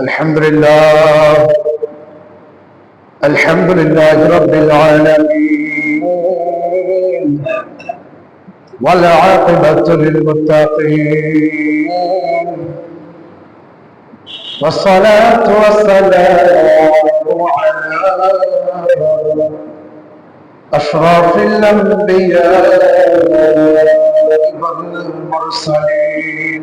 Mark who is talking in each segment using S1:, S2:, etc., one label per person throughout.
S1: الحمد لله. الحمد لله رب العالمين. والعاقبة للمتقين. والصلاة والسلام على أشرف الأنبياء والمرسلين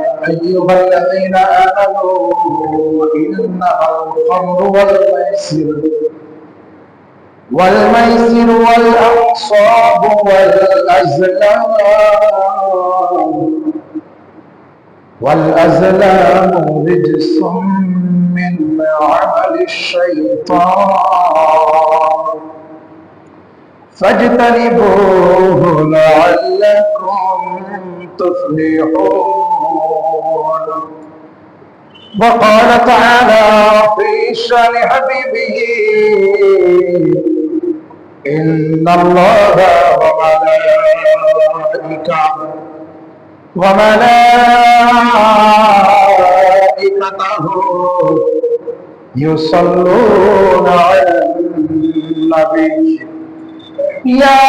S1: أيها الذين آمنوا إنما الخمر والميسر. والميسر والأنصاب والأزلام. والأزلام رجس من عمل الشيطان. فاجتنبوه لعلكم تفلحون. وقال تعالى في شان حبيبه إن الله وملائكته وملائكته يصلون على النبي. يا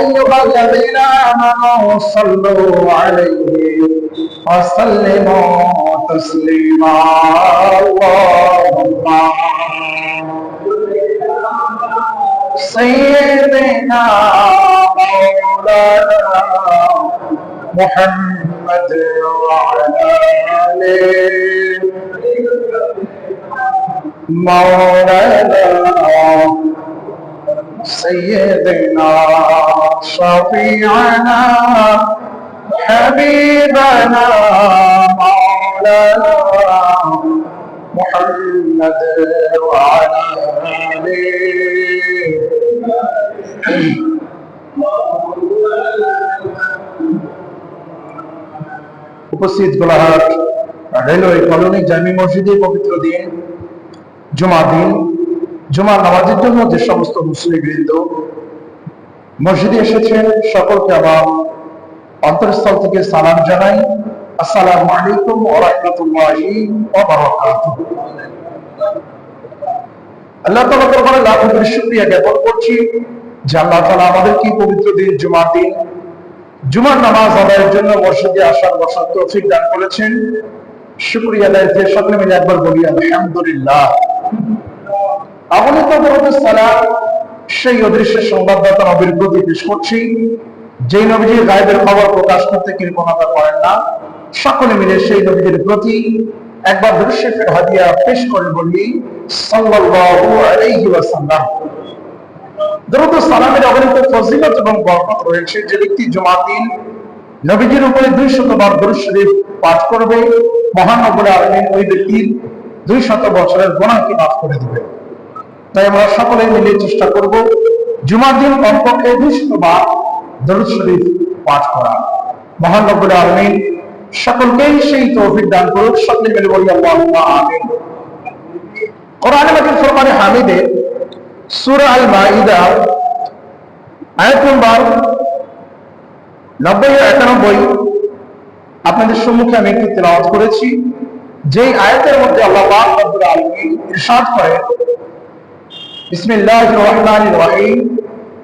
S1: أيها الذين آمنوا صلوا عليه. وسلموا تسليما اللهم. سيدنا مولانا محمد وعلى آله. مولانا سيدنا شفيعنا حبيبنا مولانا محمد وعلى উপস্থিত Golahat railway colony জামি মসজিদে পবিত্র দিন জুমা দিন জুমা নামাজের জন্য যে সমস্ত মুসলিম বৃন্দ মসজিদে এসেছেন সকলকে আমার অন্তরস্থল থেকে সালাম জানাই। আসসালামু আলাইকুম ওয়া রাহমাতুল্লাহি ওয়া বারাকাতুহু। আল্লাহ তাআলা শুকরিয়া জ্ঞাপন করছি যে আল্লাহ তাআলা আমাদেরকে এই পবিত্র দিন, জুমার দিন। জুমার নামাজ আদায়ের জন্য মসজিদে আসার বসার তৌফিক দান করেছেন। শুকরিয়া আদায় সকলে মিলে একবার বলি, আলহামদুলিল্লাহ। অগণিত বরকত সালাম, সেই অদৃশ্যের সংবাদদাতা নবীর প্রতি পেশ করছি। যেই নবীজির গায়েবের খবর প্রকাশ করতে কৃপণতা করেন না, সকলে মিলে সেই নবীজির প্রতি একবার দৃশ্যের হাদিয়া পেশ করে বললি সাল্লাল্লাহু সালামের অগণিত ফজিলত এবং বরকত রয়েছে। যে ব্যক্তি দিন নবীজির উপরে দুই শতবার দরুদ পাঠ করবে, মহান রব্বুল আলামিন ওই ব্যক্তির দুই শত বছরের গুনাহকে মাফ করে দিবে। তাই আমরা সকলে মিলে চেষ্টা করব, জুমার দিন কমপক্ষে দুই শতবার দরুদ পাঠ করা। আলামিন সকলকেই সেই তৌফিক দান করুক বলি আমিন। কোরআন মাজিদ ফুরকানে হামিদে সূরা আল মাইদা আয়াত নম্বর নব্বই ও একানব্বই। আপনাদের সম্মুখে আমি একটু তেলাওয়াত করেছি, যেই আয়াতের মধ্যে আল্লাহ রব্বুল আলামিন ইরশাদ করেন, বিসমিল্লাহির রহমানির রহিম।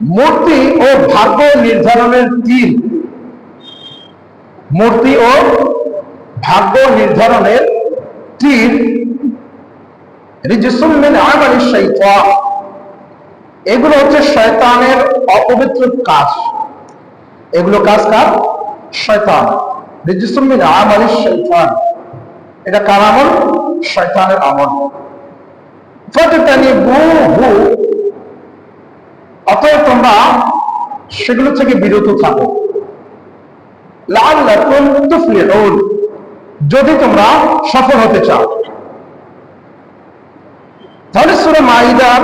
S1: মূর্তি ও ভাগ্য নির্ধারণের তীর মূর্তি ও ভাগ্য নির্ধারণের তীর এগুলো হচ্ছে শয়তানের অপবিত্র কাজ। এগুলো কাজ কার? শয়তান। রিজিসুমিন আমালি শৈতান এটা কার আমল? শয়তানের আমল। অতএব তোমরা সেগুলো থেকে বিরত থাকো। যদি তোমরা সফল হতে চাও। তাহলে সূরা মাইদার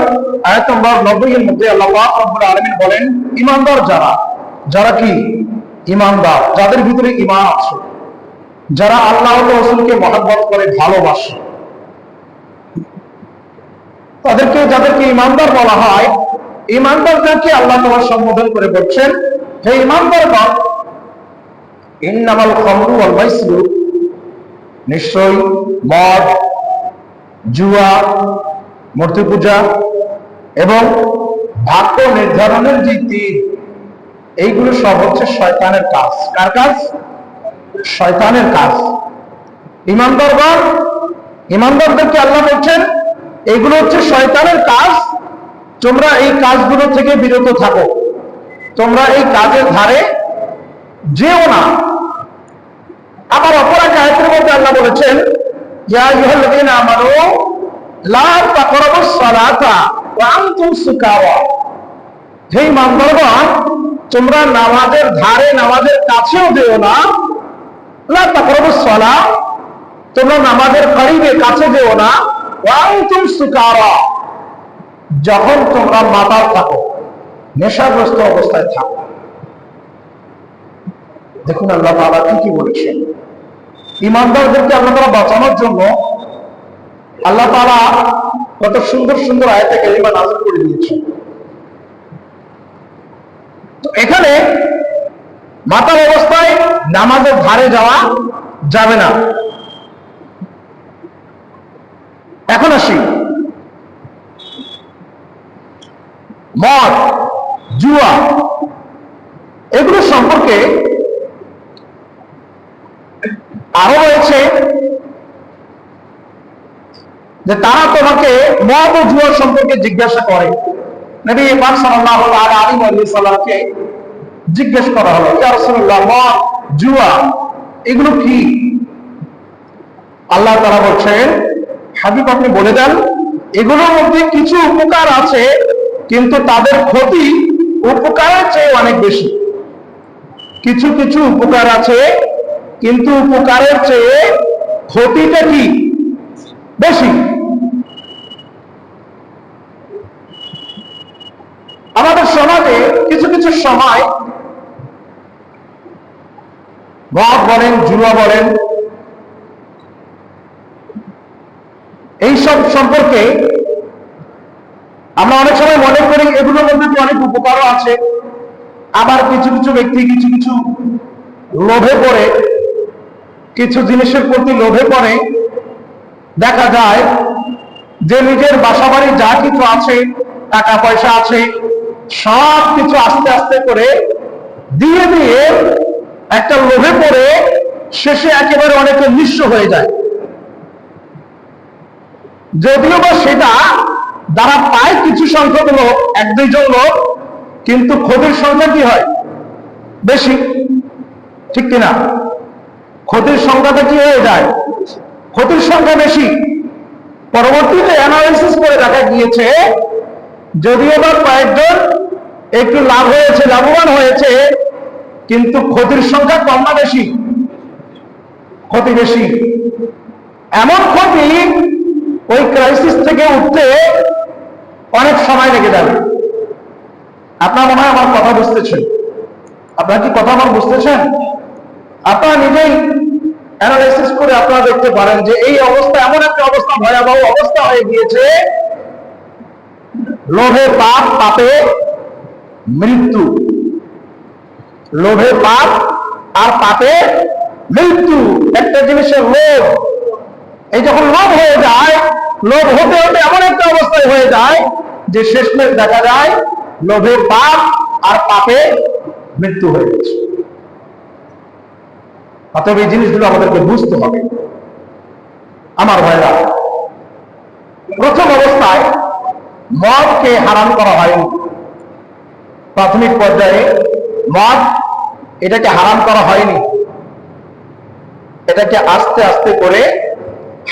S1: আয়াত নম্বর 90 এর মধ্যে আল্লাহ আলামিন বলেন, ইমানদার যারা যারা কি? ইমানদার, যাদের ভিতরে ইমান আছে, যারা আল্লাহ রাসূলকে মহব্বত করে, ভালোবাসে। তাদেরকে, যাদেরকে ইমানদার বলা হয় ঈমানদারদেরকে আল্লাহ তোমার সম্বোধন করে বলছেন, হে ঈমানদারগণ ইন্নামাল খামরু ওয়াল মাইসিরু। নিশ্চয়ই মদ, জুয়া মূর্তি পূজা এবং ভাগ্য নির্ধারণের যে তীর এইগুলো সব হচ্ছে শয়তানের কাজ। কার কাজ? শয়তানের কাজ। ইমানদারগণ ইমানদারদেরকে আল্লাহ বলছেন, এগুলো হচ্ছে শয়তানের কাজ। তোমরা এই কাজগুলো থেকে বিরত থাকো। তোমরা এই কাজের ধারে যেও না। আবার অপর এক আয়াতের মধ্যে আল্লাহ বলেছেন, ইয়া আইয়ুহাল্লাযীনা আমানু, লা তাকরাবুস সালাতা ওয়া আনতুম সুকারা তোমরা নামাজের ধারে, নামাজের কাছেও যেও না। লা তাকরাবুস সালা তোমরা নামাজের করিবে, কাছে যেও না। ওয়া আনতুম সুকারা যখন তোমরা মাতাল থাকো, নেশাগ্রস্ত অবস্থায় থাকো। দেখুন আল্লাহ তাআলা কি কি বলেছেন। ইমানদারদেরকে তাআলা বাঁচানোর জন্য আল্লাহ তাআলা কত সুন্দর সুন্দর আয়াতে কালিমা নাযিল করে দিয়েছেন। তো এখানে মাতাল অবস্থায় নামাজের ধারে যাওয়া যাবে না। এখন আসি। মদ, জুয়া, এগুলো সম্পর্কে আরও রয়েছে যে তারা তোমাকে মদ ও জুয়া সম্পর্কে জিজ্ঞাসা করে। নবী পাক সাল্লাল্লাহু আলাইহি সাল্লামকে জিজ্ঞেস করা হলো, ইয়া রাসূলুল্লাহ, মদ, জুয়া, এগুলো কি? আল্লাহ তাআলা বলছেন, হাবিব, আপনি বলে দেন, এগুলোর মধ্যে কিছু উপকার আছে কিন্তু তাদের ক্ষতি উপকারের চেয়ে অনেক বেশি। কিছু কিছু উপকার আছে, কিন্তু উপকারের চেয়ে ক্ষতিটা কি? বেশি। আমাদের সমাজে কিছু কিছু সময় মদ বলেন জুয়া বলেন, এইসব সম্পর্কে আমরা অনেক সময় মনে করি এগুলোর মধ্যে তো অনেক উপকারও আছে। আবার কিছু কিছু ব্যক্তি কিছু কিছু লোভে পড়ে, কিছু জিনিসের প্রতি লোভে পড়ে। দেখা যায় যে নিজের বাসা বাড়ি যা কিছু আছে টাকা পয়সা আছে, সব কিছু আস্তে আস্তে করে দিয়ে দিয়ে একটা লোভে পড়ে, শেষে একেবারে অনেকে নিঃস্ব হয়ে যায়। যদিও বা সেটা যারা পায় কিছু সংখ্যক লোক, এক দুইজন লোক, কিন্তু ক্ষতির সংখ্যা কি হয়? বেশি। ঠিক কিনা? ক্ষতির সংখ্যাটা কি হয়ে যায়? ক্ষতির সংখ্যা বেশি। পরবর্তীতে অ্যানালাইসিস করে দেখা গিয়েছে, যদিও বা কয়েকজন একটু লাভ হয়েছে, লাভবান হয়েছে, কিন্তু ক্ষতির সংখ্যা কম না বেশি। ক্ষতি বেশি। এমন ক্ষতি ওই ক্রাইসিস থেকে উঠতে অনেক সময় লেগে যাবে। আপনার মনে হয় আমার কথা বুঝতেছেন? আপনার কি কথা আমার বুঝতেছেন? আপনারা নিজেই অ্যানালাইসিস করে আপনারা দেখতে পারেন যে এই অবস্থা এমন একটা অবস্থা, ভয়াবহ অবস্থা হয়ে গিয়েছে। লোভে পাপ, পাপে মৃত্যু। লোভে পাপ আর পাপে মৃত্যু। একটা জিনিসের লোভ। এই যখন লোভ হয়ে যায়, লোভ হতে হতে এমন একটা অবস্থায় হয়ে যায় যে শেষমেশ দেখা যায় লোভে পাপ আর পাপে মৃত্যু হয়ে গেছে। অতএব এই জিনিসগুলো আমাদেরকে বুঝতে হবে। আমার ভাইরা, প্রথম অবস্থায় মদকে হারাম করা হয়নি। প্রাথমিক পর্যায়ে মদ এটাকে হারাম করা হয়নি। এটাকে আস্তে আস্তে করে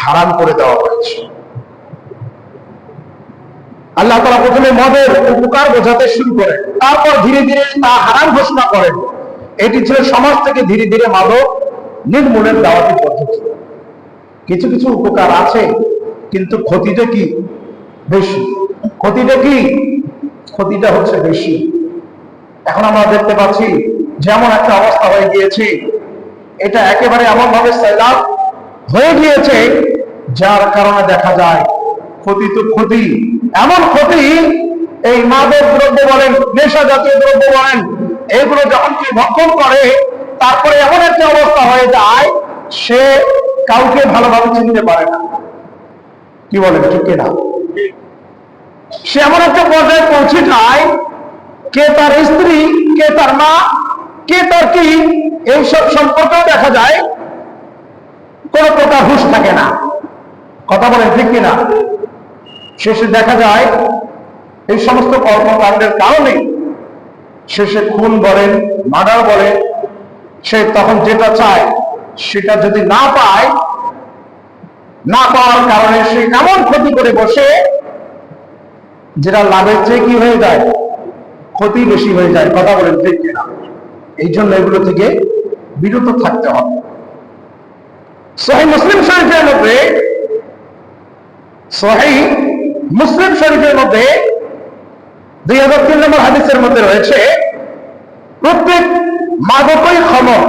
S1: হারাম করে দেওয়া হয়েছে। আল্লাহ তালা প্রথমে মদের উপকার বোঝাতে শুরু করেন। তারপর ধীরে ধীরে তা হারাম ঘোষণা করেন। এটি ছিল সমাজ থেকে ধীরে ধীরে মাদক নির্মূলের দাওয়াতি পদ্ধতি। কিছু কিছু উপকার আছে, কিন্তু ক্ষতিটা কি? বেশি। ক্ষতিটা কি? ক্ষতিটা হচ্ছে বেশি। এখন আমরা দেখতে পাচ্ছি, যেমন একটা অবস্থা হয়ে গিয়েছে, এটা একেবারে এমন ভাবে সৈলাব হয়ে গিয়েছে, যার কারণে দেখা যায় ক্ষতি তো ক্ষতি। এমন ক্ষতি, এই মাদক দ্রব্য বলেন নেশা জাতীয় দ্রব্য বলেন, এগুলো যখন কি ভক্ষণ করে, তারপরে এমন একটা অবস্থা হয়ে যায়, সে কাউকে ভালোভাবে চিনতে পারে না। কি বলেন, ঠিক কিনা? সে এমন একটা পর্যায়ে পৌঁছে যায়, কে তার স্ত্রী, কে তার মা, কে তার কি, এইসব সম্পর্কেও দেখা যায়। কোন প্রকার হুশ থাকে না। কথা বলেন ঠিক কিনা? শেষে দেখা যায়, এই সমস্ত কর্মকাণ্ডের কারণে শেষে খুন বলেন, মার্ডার বলেন, সে তখন যেটা চায় সেটা যদি না পায়, না পাওয়ার কারণে সে এমন ক্ষতি করে বসে যেটা লাভের চেয়ে কি হয়ে যায়? ক্ষতি বেশি হয়ে যায়। কথা বলেন ঠিক কিনা? এই জন্য এগুলো থেকে বিরত থাকতে হবে। সহি মুসলিম শরীফের মধ্যে, সহি মুসলিম শরীফের মধ্যে দুই হাজার তিন নম্বর হাদিসের মধ্যে রয়েছে, প্রত্যেক মাদকই খমর,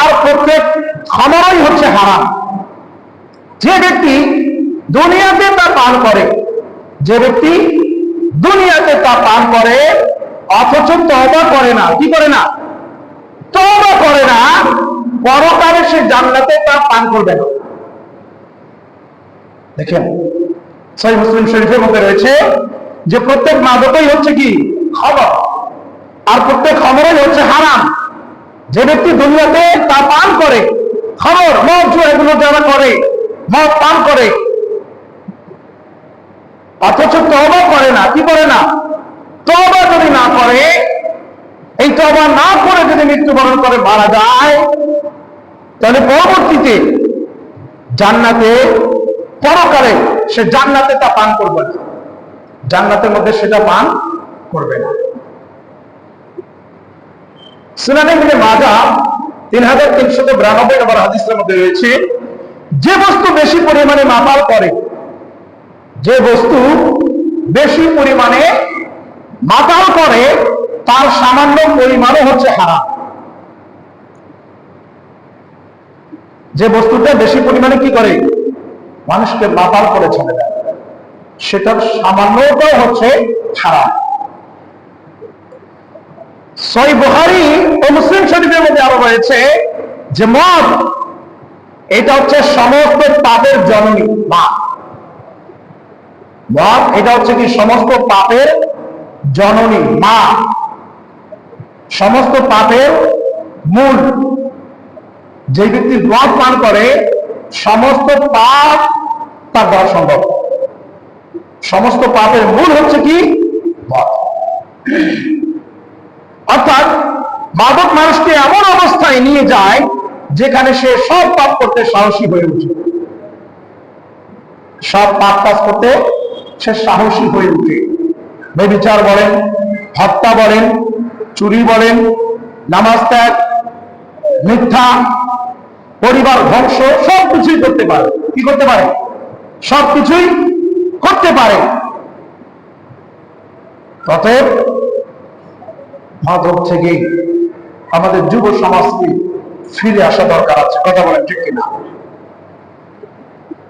S1: আর প্রত্যেক খমরই হচ্ছে হারাম। যে ব্যক্তি দুনিয়াতে তা পান করে, যে ব্যক্তি দুনিয়াতে তা পান করে, অথচ তবা করে না, কি করে না? তবা করে না পরকালে সে জান্নাতে তা পান করবে না। দেখেন, সহি মুসলিম শরীফের মধ্যে রয়েছে যে প্রত্যেক মাদকই হচ্ছে কি? খবর। আর প্রত্যেক খবরই হচ্ছে হারাম। যে ব্যক্তি দুনিয়াতে তা পান করে, খবর, মদ এগুলো যারা করে, মদ পান করে, অথচ তবা করে না, কি করে না? তবা যদি না করে এই তবা না করে যদি মৃত্যুবরণ করে মারা যায়, তাহলে পরবর্তীতে জান্নাতে, পরকালে সে জান্নাতে তা পান করবে না। জান্নাতের মধ্যে সেটা পান করবে না। মাজা তিন হাজার তিনশত বিরানব্বই নম্বর হাদিসের মধ্যে রয়েছে, যে বস্তু বেশি পরিমাণে মাতাল করে, যে বস্তু বেশি পরিমাণে মাতাল করে তার সামান্য পরিমাণও হচ্ছে হারাম। যে বস্তুটা বেশি পরিমাণে কি করে? মানুষকে মাতাল করে চলে দেয় সেটার সামান্যটাও হচ্ছে খারাপ সই ও মুসলিম শরীফের মধ্যে আরও রয়েছে যে মদ, এটা হচ্ছে সমস্ত পাপের জননী মা মদ, এটা হচ্ছে কি সমস্ত পাপের জননী মা সমস্ত পাপের মূল। যে ব্যক্তি মদ পান করে, সমস্ত পাপ তার দ্বারা সম্ভব। সমস্ত পাপের মূল হচ্ছে কি? অর্থাৎ মাদক মানুষকে এমন অবস্থায় নিয়ে যায়, যেখানে সে সব পাপ করতে সাহসী হয়ে উঠে। সব পাপ কাজ করতে সে সাহসী হয়ে উঠে। বেবিচার বলেন, হত্যা বলেন চুরি বলেন, নামাজ ত্যাগ, মিথ্যা, পরিবার ধ্বংস সব কিছুই করতে পারে। কি করতে পারে? সব কিছুই করতে পারে। অতএব মাদক থেকে আমাদের যুব সমাজকে ফিরে আসা দরকার আছে। কথা বলেন ঠিক কিনা?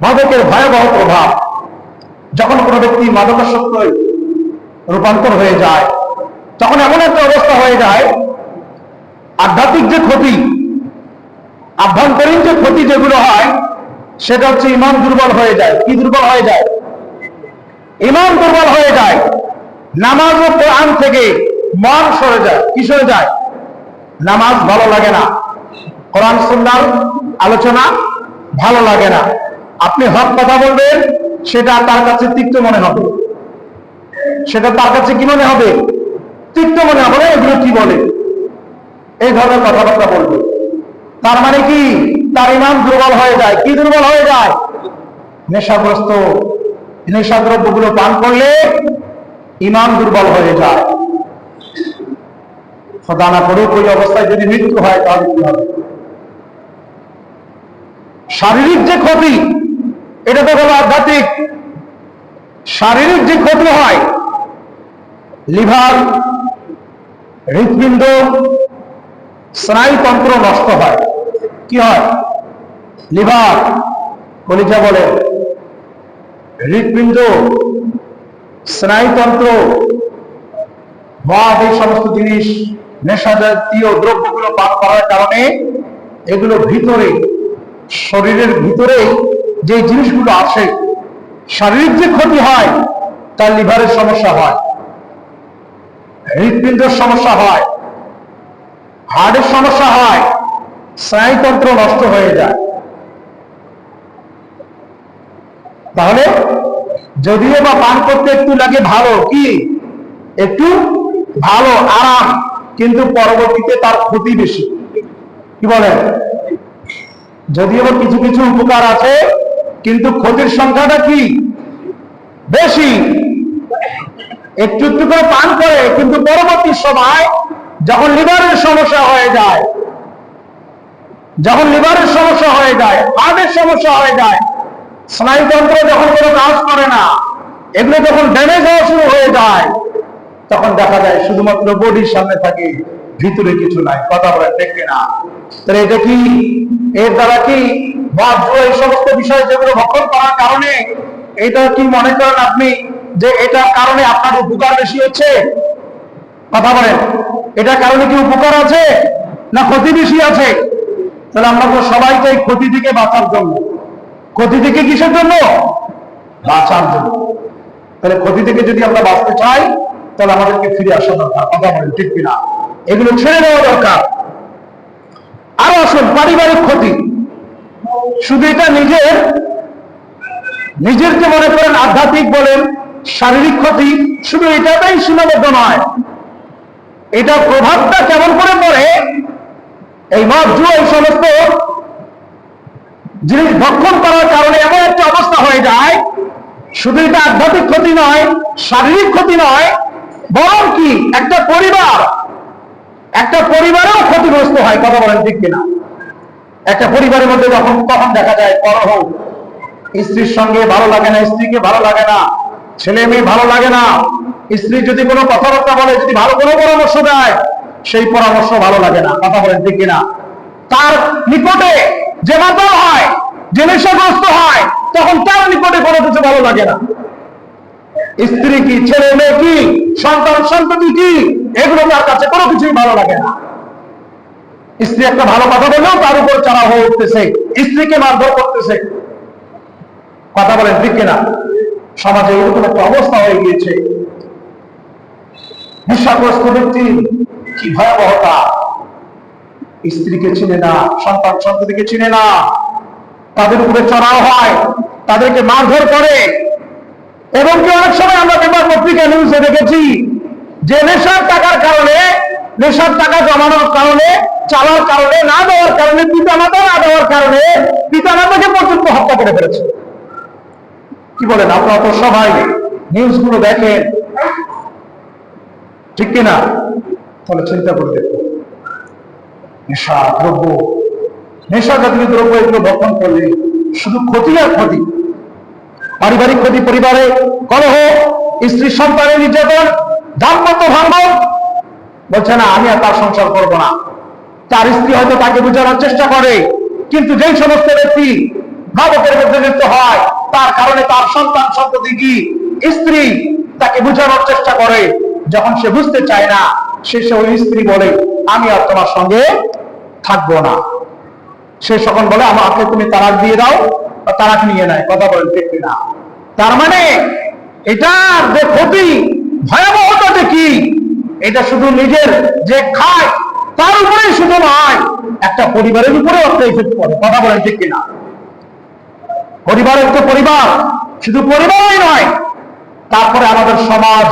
S1: মাদকের ভয়াবহ প্রভাব, যখন কোনো ব্যক্তি মাদকাসক্ত রূপান্তর হয়ে যায় তখন এমন একটা অবস্থা হয়ে যায়, আধ্যাত্মিক যে ক্ষতি, আভ্যন্তরীণ যে ক্ষতি যেগুলো হয়, সেটা হচ্ছে ইমান দুর্বল হয়ে যায়। কি দুর্বল হয়ে যায়? ইমান দুর্বল হয়ে যায়, নামাজ ও কোরআন থেকে মন সরে যায়। কি সরে যায়? নামাজ ভালো লাগে না। কোরআন, সুন্নার আলোচনা ভালো লাগে না। আপনি হক কথা বলবেন, সেটা তার কাছে তিক্ত মনে হবে। সেটা তার কাছে কি মনে হবে? তিক্ত মনে হবে এগুলো কি বলে? এই ধরনের কথাবার্তা বলবে। তার মানে কি? তার দুর্বল হয়ে যায়। কি দুর্বল হয়ে যায়? নেশাগ্রস্ত। পান করলে দুর্বল হয়ে যায়। খোদা না ওই অবস্থায় যদি মৃত্যু হয়, তাহলে কি হবে? শারীরিক যে ক্ষতি, এটা তো হলো আধ্যাত্মিক। শারীরিক যে ক্ষতি হয়, লিভার হৃৎপিণ্ড স্নায়ুতন্ত্র নষ্ট হয়। কি হয়? লিভার কলিজা বলে। হৃৎপিণ্ড স্নায়ুতন্ত্র মদ এই সমস্ত জিনিস, নেশা জাতীয় দ্রব্যগুলো পান করার কারণে এগুলো ভিতরে, শরীরের ভিতরে যে জিনিসগুলো আসে শারীরিক যে ক্ষতি হয়, তার লিভারের সমস্যা হয়। হৃৎপিণ্ডের সমস্যা হয় হার্টের সমস্যা হয়, স্নায়ুতন্ত্র নষ্ট হয়ে যায়। তাহলে যদিও বা পান করতে একটু লাগে ভালো, কি? একটু ভালো, আরাম, কিন্তু পরবর্তীতে তার ক্ষতি বেশি। কি বলেন? যদিও বা কিছু কিছু উপকার আছে, কিন্তু ক্ষতির সংখ্যাটা কি? বেশি। একটু একটু করে পান করে, কিন্তু পরবর্তী সময় যখন লিভারের সমস্যা হয়ে যায়, যখন লিভারের সমস্যা হয়ে যায় হার্টের সমস্যা হয়ে যায়, স্নায়ুতন্ত্র যখন কোনো কাজ করে না, এগুলো যখন ড্যামেজ হওয়া শুরু হয়ে যায়, তখন দেখা যায় শুধুমাত্র বডির সামনে থাকে, ভিতরে কিছু নাই, কথা বলে দেখে না তাহলে এটা কি? এর দ্বারা কি জুয়া এই সমস্ত বিষয় যেগুলো ভক্ষণ করার কারণে, এটা কি মনে করেন আপনি? যে এটার কারণে আপনার উপকার বেশি হচ্ছে? কথা বলেন। এটার কারণে কি উপকার আছে না ক্ষতি বেশি আছে? তাহলে আমরা তো সবাই চাই ক্ষতি থেকে বাঁচার জন্য। ক্ষতি থেকে কিসের জন্য? বাঁচার জন্য। তাহলে ক্ষতি থেকে যদি আমরা বাঁচতে চাই, তাহলে আমাদেরকে ফিরে আসা দরকার। কথা বলেন, ঠিক কিনা? এগুলো ছেড়ে দেওয়া দরকার। আরও আসুন, পারিবারিক ক্ষতি। শুধু এটা নিজের নিজের যে মনে করেন আধ্যাত্মিক বলেন শারীরিক ক্ষতি, শুধু এটাতেই সীমাবদ্ধ নয়, এটা প্রভাবটা কেমন করে পড়ে, এই মদ এই সমস্ত জিনিস ভক্ষণ করার কারণে এমন একটা অবস্থা হয়ে যায়, শুধু এটা আধ্যাত্মিক ক্ষতি নয়, শারীরিক ক্ষতি নয়, বরং কি একটা পরিবার, একটা পরিবারেও ক্ষতিগ্রস্ত হয়, কথা বলেন ঠিক কিনা। একটা পরিবারের মধ্যে যখন তখন দেখা যায় কলহ স্ত্রীর সঙ্গে ভালো লাগে না, স্ত্রীকে ভালো লাগে না ছেলে মেয়ে ভালো লাগে না, স্ত্রী যদি কোনো কথাবার্তা বলে, যদি ভালো কোনো পরামর্শ দেয়, সেই পরামর্শ ভালো লাগে না। কথা বলেন ঠিক কিনা? তার নিকটে যে মাতাল হয়, যে নেশাগ্রস্ত হয়, তখন তার নিকটে কোনো কিছু ভালো লাগে না। স্ত্রী কি, ছেলে মেয়ে কি, সন্তান সন্ততি কি, এগুলো তার কাছে কোনো কিছুই ভালো লাগে না। স্ত্রী একটা ভালো কথা বললেও তার উপর চারা হয়ে উঠতেছে। স্ত্রীকে মারধর করতেছে। কথা বলেন ঠিক কিনা? সমাজে এরকম একটা অবস্থা হয়ে গিয়েছে। নেশাগ্রস্ত ব্যক্তি কি ভয়াবহতা? স্ত্রীকে চিনে না, সন্তান সন্ততিকে চিনে না। তাদের উপরে চড়াও হয়, তাদেরকে মারধর করে। এবং কি অনেক সময় আমরা পেপার পত্রিকা নিউজে দেখেছি যে নেশার টাকার কারণে নেশার টাকা জমানোর কারণে, চালার কারণে, না দেওয়ার কারণে পিতা মাতা না দেওয়ার কারণে পিতা মাতাকে পর্যন্ত হত্যা করে ফেলেছে। কি বলেন আপনারা তো সবাই নিউজগুলো দেখেন। ঠিক কিনা তাহলে চিন্তা করে দেখুন। নেশা, দ্রব্য নেশা জাতীয় দ্রব্য এগুলো বপন করলে শুধু ক্ষতি আর ক্ষতি। পারিবারিক ক্ষতি পরিবারে কলহ, স্ত্রী সন্তানের নির্যাতন, দাম্পত্য ভাঙন। বলছে, না, আমি আর তার সংসার করব না। তার স্ত্রী হয়তো তাকে বোঝানোর চেষ্টা করে, কিন্তু যেই সমস্ত ব্যক্তি ভাবকের মধ্যে লিপ্ত হয়। তার কারণে তার সন্তান সন্ততি কি? স্ত্রী তাকে বোঝানোর চেষ্টা করে। যখন সে বুঝতে চায় না শেষে ওই স্ত্রী বলে, আমি আর তোমার সঙ্গে থাকব না। সে সকল বলে, আমাকে তুমি তারাক দিয়ে দাও তারাক নিয়ে নেয় কথা বলেন, ঠিক না? তার মানে এটার যে ক্ষতি ভয়াবহতা যে কি? এটা শুধু নিজের যে খায়, তার উপরে শুধু নয়, একটা পরিবারের উপরে একটা ইফেক্ট পড়ে। কথা বলেন, ঠিক কিনা পরিবারের তো পরিবার, শুধু পরিবারই নয়, তারপরে আমাদের সমাজ।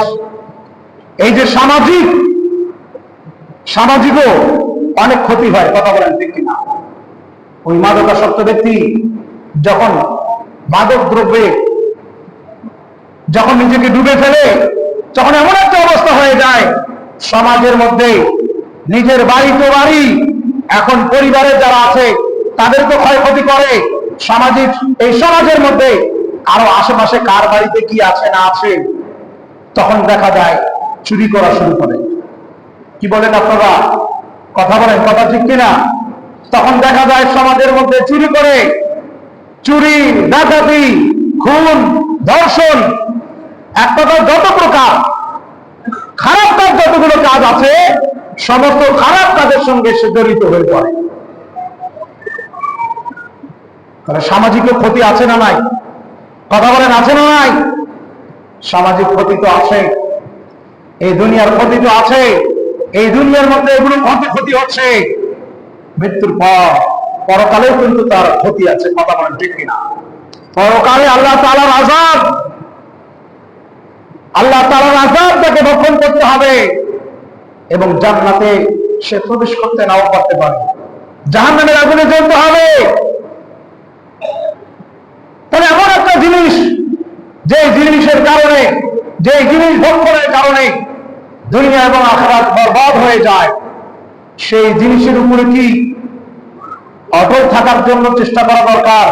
S1: এই যে সামাজিক, সামাজিকও অনেক ক্ষতি হয়, কথা বলেন ঠিক কিনা। ওই মাদকাসক্ত ব্যক্তি যখন মাদক দ্রব্যে যখন নিজেকে ডুবে ফেলে তখন এমন একটা অবস্থা হয়ে যায়, সমাজের মধ্যে নিজের বাড়ি তো বাড়ি, এখন পরিবারের যারা আছে তাদের তো ক্ষয়ক্ষতি করে। সামাজিক, এই সমাজের মধ্যে আরও আশেপাশে কার বাড়িতে কি আছে, না আছে, তখন দেখা যায় চুরি করা শুরু করে। কি বলেন আপনারা? কথা বলেন, কথা ঠিক কিনা? তখন দেখা যায় সমাজের মধ্যে চুরি করে। চুরি, ডাকাতি, খুন, ধর্ষণ, এক কথা যত প্রকার খারাপ কাজ, যতগুলো কাজ আছে, সমস্ত খারাপ কাজের সঙ্গে সে জড়িত হয়ে পড়ে। তাহলে সামাজিক ক্ষতি আছে না নাই? কথা বলেন, আছে না নাই? সামাজিক ক্ষতি তো আছে। এই দুনিয়ার ক্ষতি তো আছে। এই দুনিয়ার মধ্যে এগুলো কত ক্ষতি হচ্ছে? মৃত্যুর পর, পরকালেও কিন্তু তার ক্ষতি আছে, কথা বলেন ঠিক কিনা? পরকালে আল্লাহ তালার আজাদ আল্লাহ তালার আজাদ তাকে ভক্ষণ করতে হবে এবং জান্নাতে সে প্রবেশ করতে নাও করতে পারে। জাহান্নামের আগুনে জ্বলতে হবে। তাহলে এমন একটা জিনিস যে জিনিসের কারণে যে জিনিস ভক্ষণের কারণে দুনিয়া এবং আখরাত বরবাদ হয়ে যায়, সেই জিনিসের উপরে কি অটল থাকার জন্য চেষ্টা করা দরকার?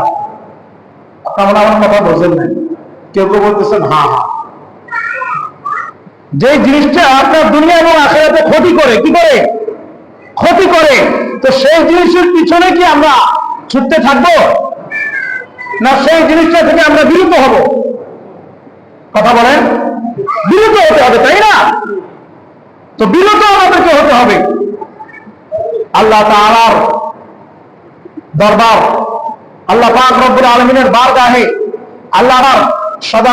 S1: মনে আমার কথা বোঝেন নাই কেউ কেউ বলতেছেন, হা হা। যে জিনিসটা আপনার দুনিয়া এবং আখেরাতে ক্ষতি করে, কি করে? ক্ষতি করে। তো সেই জিনিসের পিছনে কি আমরা ছুটতে থাকব? না, সেই জিনিসটা থেকে আমরা বিরত হব। কথা বলেন? বিরত হতে হবে, তাই না? তো বিরত আমাদেরকে হতে হবে। আল্লাহ তালার দরবার, আল্লাহ পাক রব্বুল আলমিনের বার গাহে আল্লাহর সদা